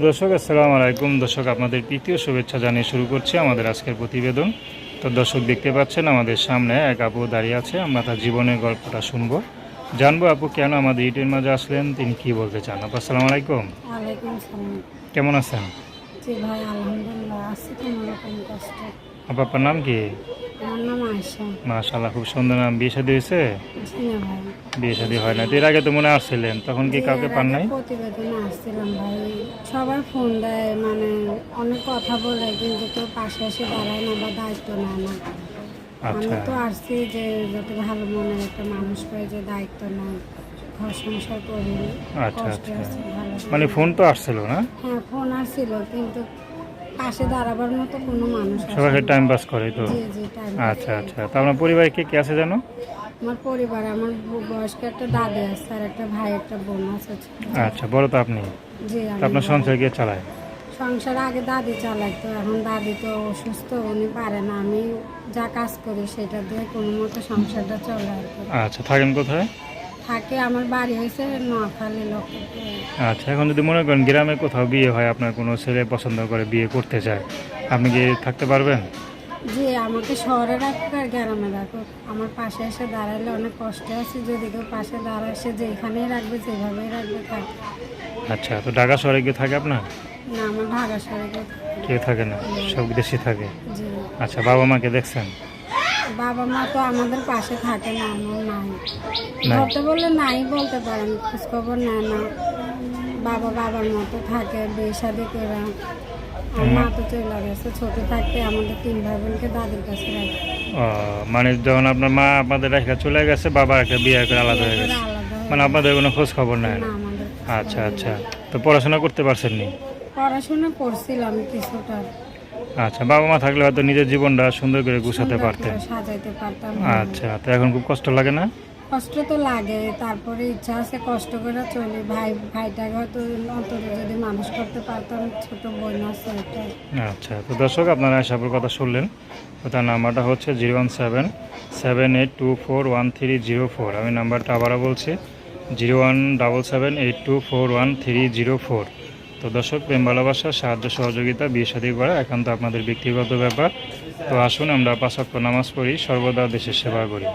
দর্শক আসসালামু আলাইকুম। দর্শক আপনাদের তৃতীয় শুভেচ্ছা জানিয়ে শুরু করছি আমাদের আজকের প্রতিবেদন। তো দর্শক দেখতে পাচ্ছেন আমাদের সামনে এক আপু দাঁড়িয়ে আছে। আমরা তার জীবনের গল্পটা শুনব। জানব আপু কেন আমাদের ইটের মাঝে আসলেন? তিনি কি বলতে চান? আপু আসসালামু আলাইকুম। কেমন আছেন? আপু আপনার নাম কি? মাশাল্লাহ খুব সুন্দর নাম। বিয়ে শাদী হয়েছে? বিয়ে শাদী হয় না। এর আগে তো মনে আসছিলেন তখন কি কাউকে পান নাই? প্রতিবেদনে আসছিলাম ভাই। সবার ফোন দেয় মানে অনেক কথা বলে কিন্তু কেউ পাশে এসে দাঁড়ায় না বা দায়িত্ব নেয় না। আমি আচ্ছা। তো আসছি যে যাতে ভালো মনের একটা মানুষ পাই যে দায়িত্ব নেয় আচ্ছা, আচ্ছা। মানে ফোন তো আসছিল না? হ্যাঁ ফোন আসছিল কিন্তু পাশে দাঁড়াবার মতো কোনো মানুষ সবাই টাইম পাস করে তো। আচ্ছা আচ্ছা। তো আপনার পরিবারে কে কে আছে জানো? আমার পরিবার আমার বয়স্ক একটা দাদি আছে আর একটা ভাই একটা বোন আছে। আচ্ছা বলো তো আপনি। আপনার সংসার কে চালায়? সংসার আগে দাদি চালাইতো এখন দাদি তো অসুস্থ উনি পারে না। আমি যা কাজ করি সেটা দিয়ে কোনো মতো সংসারটা চলে আচ্ছা থাকেন কোথায়? থাকে আমার বাড়ি হয়েছে নোয়াখালী লক্ষ্মীপুর। আচ্ছা এখন যদি মনে করেন গ্রামে কোথাও বিয়ে হয় আপনার কোনো ছেলে পছন্দ করে বিয়ে করতে চায় আপনি কি থাকতে পারবেন? জি আমাকে শহরে রাখুক আর গ্রামে রাখুক আমার পাশে এসে দাঁড়ালে অনেক কষ্ট আছে যদি কেউ পাশে দাঁড়ায় সে যেখানেই রাখবে যেভাবেই রাখবে থাক। আচ্ছা তো ঢাকা শহরে গিয়ে থাকে আপনার? না আমার ঢাকা শহরে কেউ কেউ থাকে না সব দেশে থাকে। জি। আচ্ছা বাবা মাকে দেখছেন? বাবা মা তো আমাদের পাশে থাকে না আমার নাই। ধরতে বললে নাই বলতে পারেন খোঁজখবর নেয় না। বাবা বাবার মতো থাকে বিয়ে শাদি করে। মা তো চলে গেছে ছোট থাকতে আমাদের তিন ভাই বোনকে দাদির কাছে রাখে। মানে যখন আপনার মা আপনাদের রেখে চলে গেছে বাবা একটা বিয়ে করে আলাদা হয়ে গেছে। মানে আপনাদের কোনো খোঁজ খবর নেয় না? আচ্ছা আচ্ছা। তো পড়াশোনা করতে পারছেন নি পড়াশোনা করছিলাম কিছুটা। আচ্ছা বাবা মা থাকলে হয়তো নিজের জীবনটা সুন্দর করে গুছাতে পারতেন। আচ্ছা তো এখন খুব কষ্ট লাগে না? কষ্ট তো লাগে, তারপরে ইচ্ছা আছে কষ্ট করে চলি। ভাই ভাইটাকে হয়তো অন্তত যদি মানুষ করতে পারতাম ছোট বোন আছে আচ্ছা তো দর্শক, আপনারা আশাপুর কথা শুনলেন। তার নাম্বারটা হচ্ছে zero one seven seven eight two four one three zero four. আমি নাম্বারটা আবারও বলছি, zero one double seven eight two four one three zero four. তো দর্শক, প্রেম, ভালোবাসা, সাহায্য, সহযোগিতা, বিয়ে শাদী করা একান্ত আপনাদের ব্যক্তিগত ব্যাপার। তো আসুন, আমরা পাঁচক্য নামাজ পড়ি, সর্বদা দেশের সেবা করি।